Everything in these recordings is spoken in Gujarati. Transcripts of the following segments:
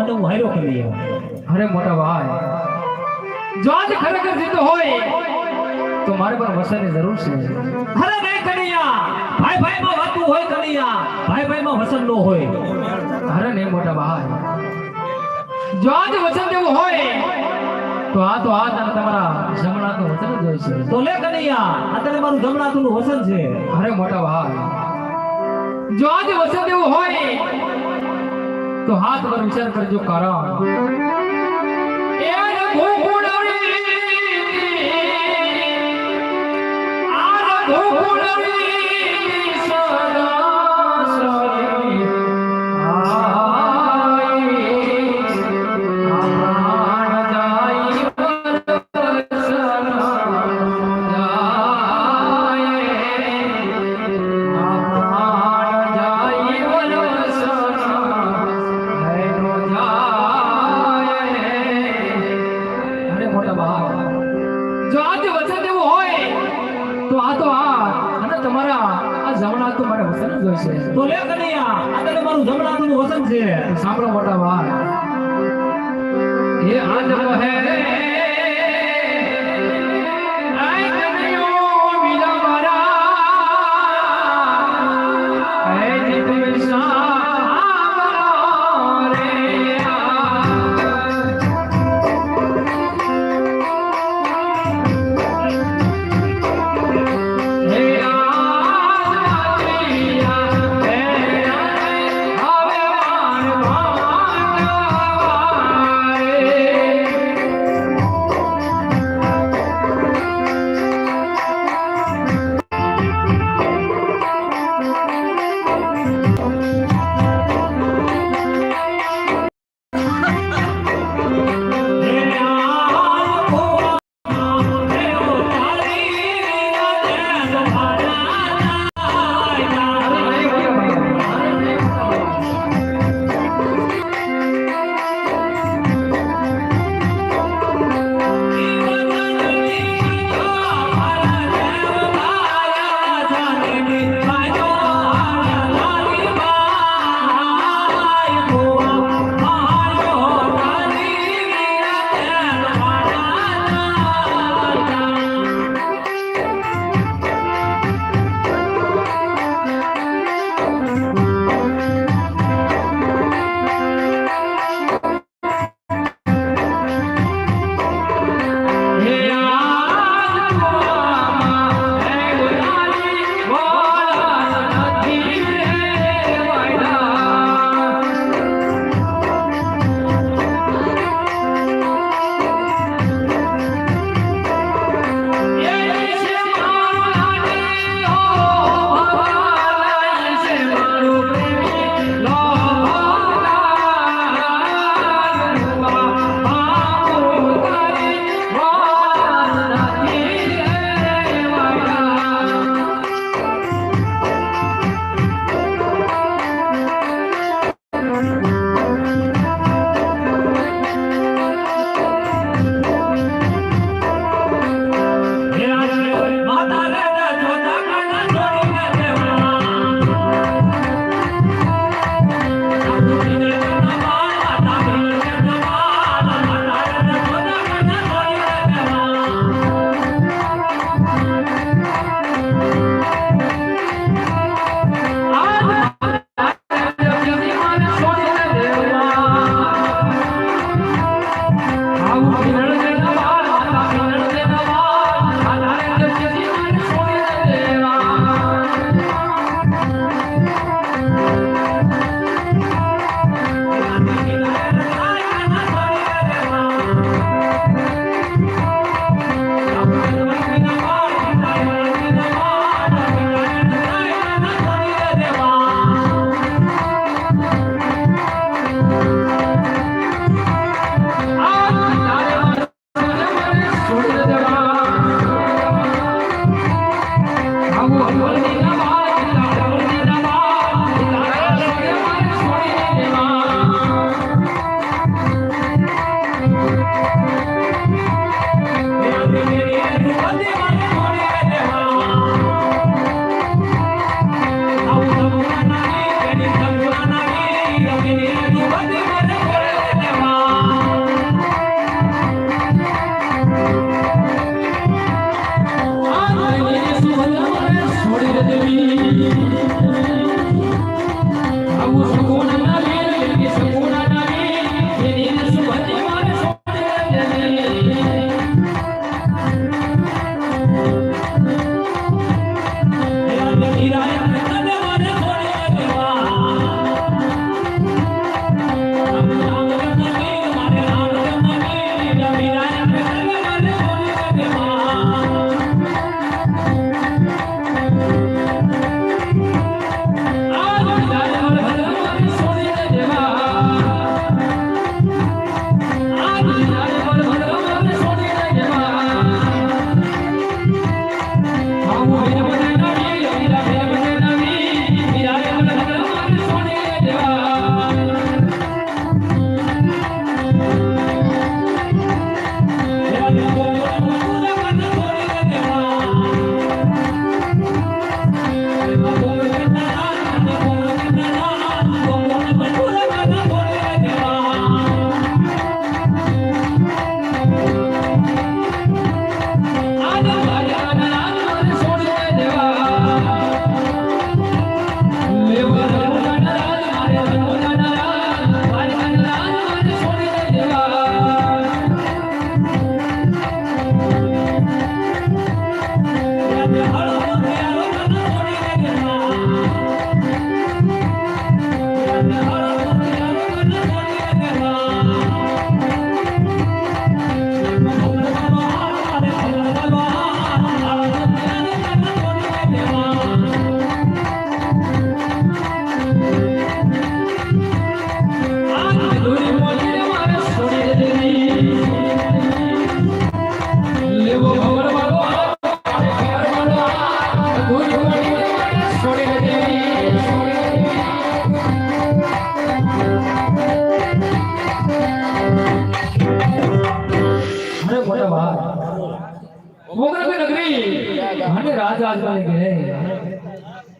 અને હું હાર્યો કનૈયા અરે મોટા ભાઈ જો આજ ખરેખર જીતો હોય તો મારે પર વસનની જરૂર છે. અરે નહીં કનૈયા ભાઈ ભાઈ માં વાતું હોય કનૈયા ભાઈ ભાઈ માં વસન નો હોય. અરે નહીં મોટા ભાઈ જો આજ વચન દેવું હોય તો આ તો આ તને તમારા જમણા તો વચન જ હોય છે. તો લે કનૈયા અત્યારે મારું જમણા તું વસન છે. અરે મોટા ભાઈ જો આજ વચન દેવું હોય તો હાથ પર વિચાર કરજો કારણ. આ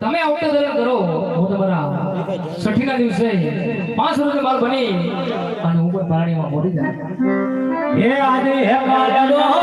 તમે આવતા દરેક કરો, હું તમારા છઠ્ઠીના દિવસે પાંચ રૂપિયા માલ બની પાણીમાં મોટી જાય હે આજે હે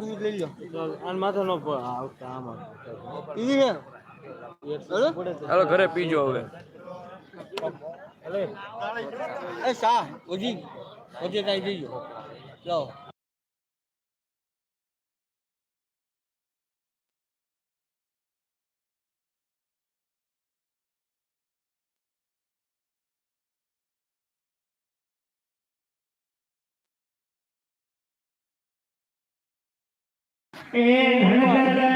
ઈ લઈ લો આન માથે નો આવતા આમાં ઈ હે અરે હાલો ઘરે પીજો હવે. એ સા ઓજી ઓજી કાઈ જઈજો. લાવો એ